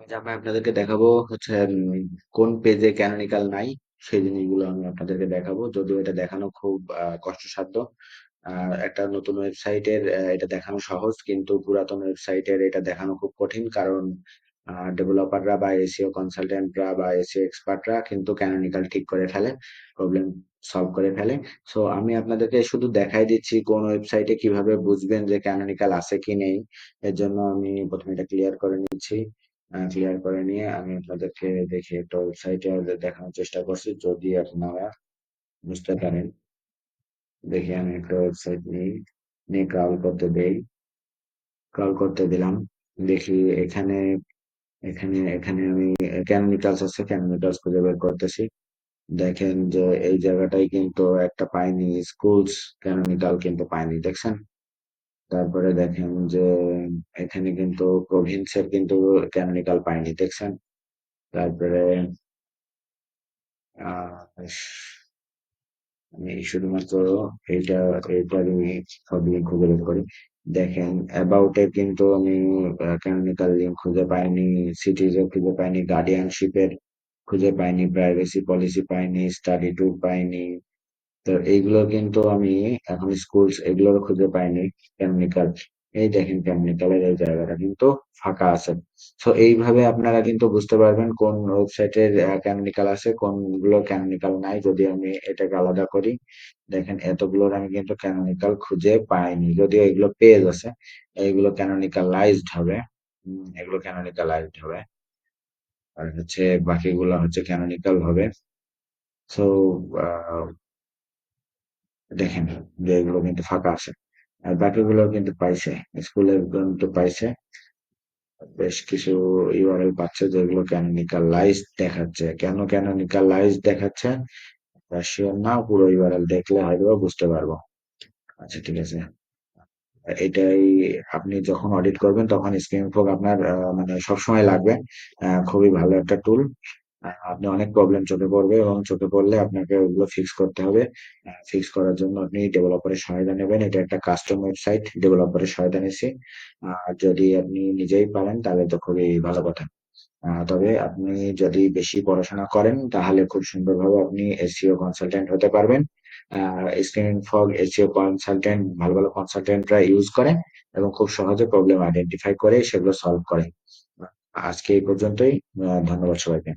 আজ আমি আপনাদেরকে দেখাবো হচ্ছে কোন পেজে ক্যানোনিকাল নাই সেই জিনিসগুলো আমি আপনাদেরকে দেখাবো। যদিও এটা দেখানো খুব আহ, কষ্টসাধ্য। একটা নতুন ওয়েবসাইটের এটা দেখানো সহজ কিন্তু পুরাতন ওয়েবসাইটের এটা দেখানো খুব কঠিন কারণ ডেভেলপাররা বা এসিও কনসালটেন্টরা বা এসিও এক্সপার্টরা কিন্তু ক্যানোনিকাল ঠিক করে ফেলে প্রবলেম সলভ করে ফেলে। সো আমি আপনাদেরকে শুধু দেখাই দিচ্ছি কোন ওয়েবসাইটে কীভাবে বুঝবেন যে ক্যানোনিকাল আছে কি নেই। এর জন্য আমি প্রথমে এটা ক্লিয়ার করে নিচ্ছি। ক্লিয়ার করে নিয়ে আমি আপনাদেরকে দেখি একটা ওয়েবসাইটে দেখানোর চেষ্টা করছি। যদি আপনারা বুঝতে পারেন, দেখি আমি একটা ওয়েবসাইট নিই, নিয়ে ক্রাউল করতে দেই। ক্রাউল করতে দিলাম। দেখি এখানে এখানে এখানে আমি ক্যানোনিকালস আছে ক্যানোনিকালস খুঁজে বের করতেছি। দেখেন যে এই জায়গাটাই কিন্তু একটা পাইনি স্কুলস ক্যানোনিকাল কিন্তু পাইনি, দেখছেন? তারপরে দেখেন যে, এখানে কিন্তু প্রভিন্সের কিন্তু ক্যানোনিকাল পাইনি দেখছেন? তারপরে আমি শুধুমাত্র এটা এটারই সবই খুঁজে বের করি। দেখেন অ্যাবাউট কিন্তু আমি ক্যানোনিকাল লিঙ্ক খুঁজে পাইনি সিটিজে খুঁজে পাইনি গার্ডিয়ানশিপের খুঁজে পাইনি প্রাইভেসি পলিসি পাইনি স্টাডি ট্যুর পাইনি তো এইগুলো কিন্তু আমি এখন স্কুলস এগুলোর খুঁজে পাইনি ক্যানোনিকাল এই দেখেন ক্যানোনিকালের এই জায়গাটা কিন্তু ফাঁকা আছে। তো এইভাবে আপনারা কিন্তু বুঝতে পারবেন কোন ওয়েবসাইটের ক্যানোনিকাল আছে, কোনগুলো ক্যানোনিকাল নাই, যদি আমি এটাকে আলাদা করি। দেখেন এতগুলোর আমি কিন্তু ক্যানোনিকাল খুঁজে পাইনি, যদিও এগুলো পেজ আছে। এইগুলো ক্যানোনিকালাইজড হবে। এগুলো ক্যানোনিকালাইজড হবে। আর হচ্ছে বাকিগুলো হচ্ছে ক্যানোনিকাল হবে। সো দেখেন যে এগুলো কিন্তু ফাঁকা আছে। আর বাকিগুলো কিন্তু পাইছে স্কুলের কিন্তু পাইছে। বেশ কিছু ইউআরএল পাচ্ছে যেগুলো ক্যানোনিকালাইজ দেখাচ্ছে। কেন ক্যানোনিকালাইজ দেখাচ্ছে? শিওর না, পুরো ইউআরএল দেখলে হয়তো বুঝতে পারব। আচ্ছা ঠিক আছে। এটাই আপনি যখন অডিট করবেন, তখন স্ক্রিন ফোক আপনার মানে সবসময় লাগবে। খুবই ভালো একটা টুল আপনি অনেক প্রবলেম চোখে পড়বে এবং চোখে পড়লে আপনাকে ওগুলো ফিক্স করতে হবে। ফিক্স করার জন্য আপনি ডেভেলপারের সহায়তা নেবেন। এটা একটা কাস্টম ওয়েবসাইট ডেভেলপারের সহায়তা নিচ্ছি। আর যদি আপনি নিজেই পারেন, তাহলে তো খুবই ভালো কথা। তবে আপনি যদি বেশি পড়াশোনা করেন, তাহলে খুব সুন্দরভাবে আপনি এসিও কনসালটেন্ট হতে পারবেন। স্ক্রিন ফগ এসিও কনসালটেন্ট ভালো ভালো কনসালটেন্টরা ইউজ করে এবং খুব সহজে প্রবলেম আইডেন্টিফাই করে, সেগুলো সলভ করে। আজকে এই পর্যন্তই। ধন্যবাদ সবাইকে।